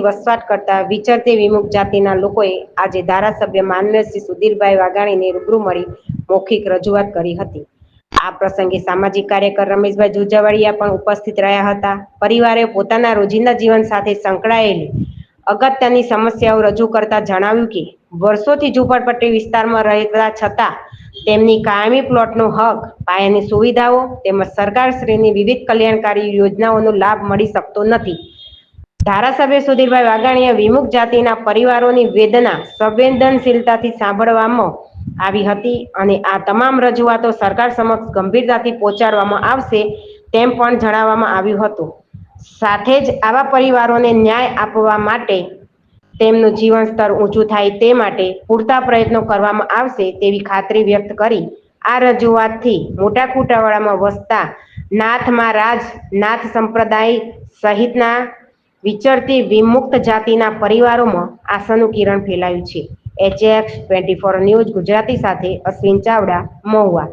વસવાટ કરતા વિચરતી વિમુખ જાતિના લોકોએ આજે ધારાસભ્ય માન્ય શ્રી સુધીરભાઈ વાઘાણીને રૂબરૂ મળી મૌખિક રજૂઆત કરી હતી. આ પ્રસંગે સામાજિક કાર્યકર રમેશભાઈ જુજાવાડિયા પણ ઉપસ્થિત રહ્યા હતા. પરિવારે પોતાના રોજિંદા જીવન સાથે સંકળાયેલી અગત્યની સમસ્યાઓ રજૂ કરતા જણાવ્યું કે, વર્ષોથી ઝૂંપડપટ્ટી વિસ્તારમાં રહેતા છતાં તેમની કાયમી પ્લોટનો હક, પાયાની સુવિધાઓ તેમજ સરકારશ્રીની વિવિધ કલ્યાણકારી યોજનાઓનો લાભ મળી શકતો નથી. ધારાસભ્ય સુધીરભાઈ વાઘાણીએ વિમુખ જાતિના પરિવારોની વેદના સંવેદનશીલતાથી સાંભળવામાં આવી હતી અને આ તમામ રજૂઆતો સરકાર સમક્ષ ગંભીરતાથી પહોંચાડવામાં આવશે તેમ પણ જણાવવામાં આવ્યું હતું. સાથે જ આવા પરિવારોને ન્યાય આપવા માટે તેમનું જીવન સ્તર ઊંચું થાય તે માટે પૂરતા પ્રયત્નો કરવામાં આવશે તેવી ખાતરી વ્યક્ત કરી આ રજૂઆતથી મોટા કુટાવાડામાં વસતા નાથમાં રાજ નાથ સંપ્રદાય સહિતના વિચરતી વિમુક્ત જાતિના પરિવારોમાં આશાનું કિરણ ફેલાયું છે. HX twenty four news Gujarati સાથે અશ્વિન ચાવડા, મહુવા.